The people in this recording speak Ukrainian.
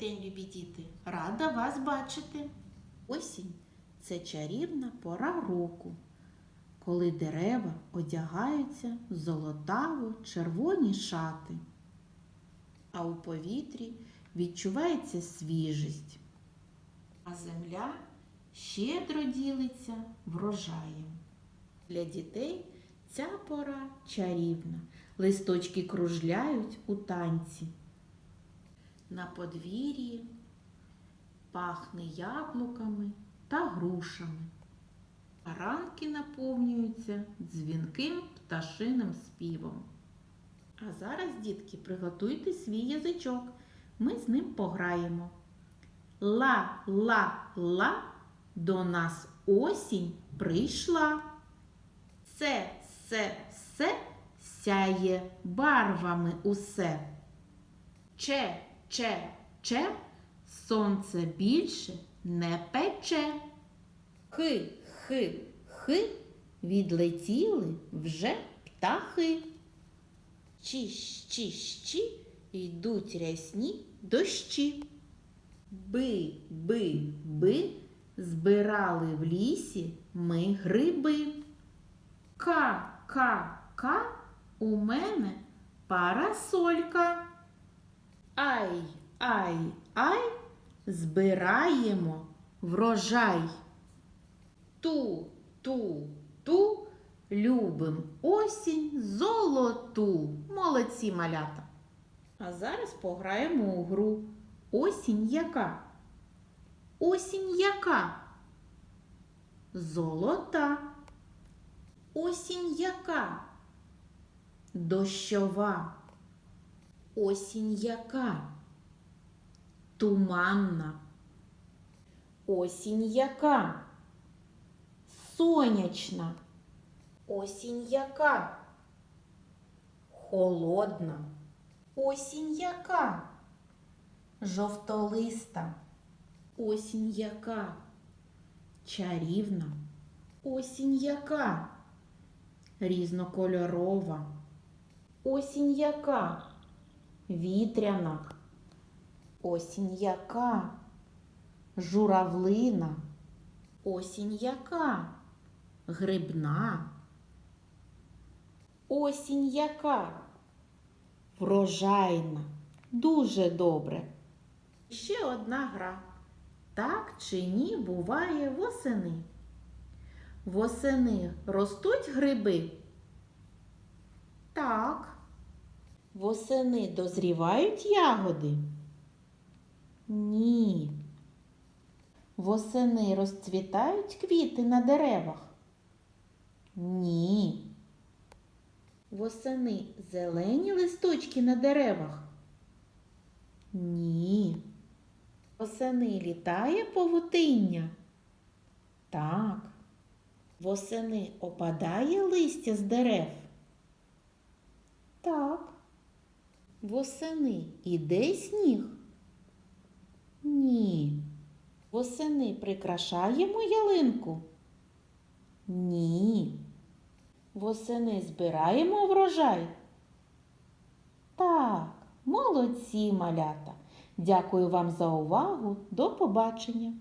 день, любі діти! Рада вас бачити! Осінь це чарівна пора року, коли дерева одягаються в золотаво-червоні шати, а у повітрі відчувається свіжість, а земля щедро ділиться врожаєм. Для дітей ця пора чарівна. Листочки кружляють у танці. На подвір'ї пахне яблуками та грушами. А ранки наповнюються дзвінким пташиним співом. А зараз, дітки, приготуйте свій язичок. Ми з ним пограємо. Ла-ла-ла, до нас осінь прийшла. Се, се, се, сяє барвами усе. Че, че, че, сонце більше не пече. Хи, хи, хи, відлетіли вже птахи. Чіщ, чіщ, чі, йдуть рясні дощі. Би, би, би, збирали в лісі ми гриби. Ка, ка, ка, у мене парасолька. Ай, ай, ай, збираємо врожай. Ту, ту, ту, любим осінь золоту. Молодці малята. А зараз пограємо у гру. Осінь яка? Осінь яка? Золота. Осінь яка? Дощова. Осінь яка? Туманна. Осінь яка? Сонячна. Осінь яка? Холодна. Осінь яка? Жовтолиста. Осінь яка? Чарівна. Осінь яка? Різнокольорова. Осінь яка? Вітряна. Осінь яка? Журавлина. Осінь яка? Грибна. Осінь яка? Врожайна. Дуже добре. Ще одна гра. Так чи ні буває восени. Восени ростуть гриби? Так. Восени дозрівають ягоди? Ні. Восени розцвітають квіти на деревах? Ні. Восени зелені листочки на деревах? Ні. Восени літає павутиння? Так. Восени опадає листя з дерев? Так. Восени іде сніг? Ні. Восени прикрашаємо ялинку? Ні. Восени збираємо врожай? Так, молодці малята. Дякую вам за увагу. До побачення!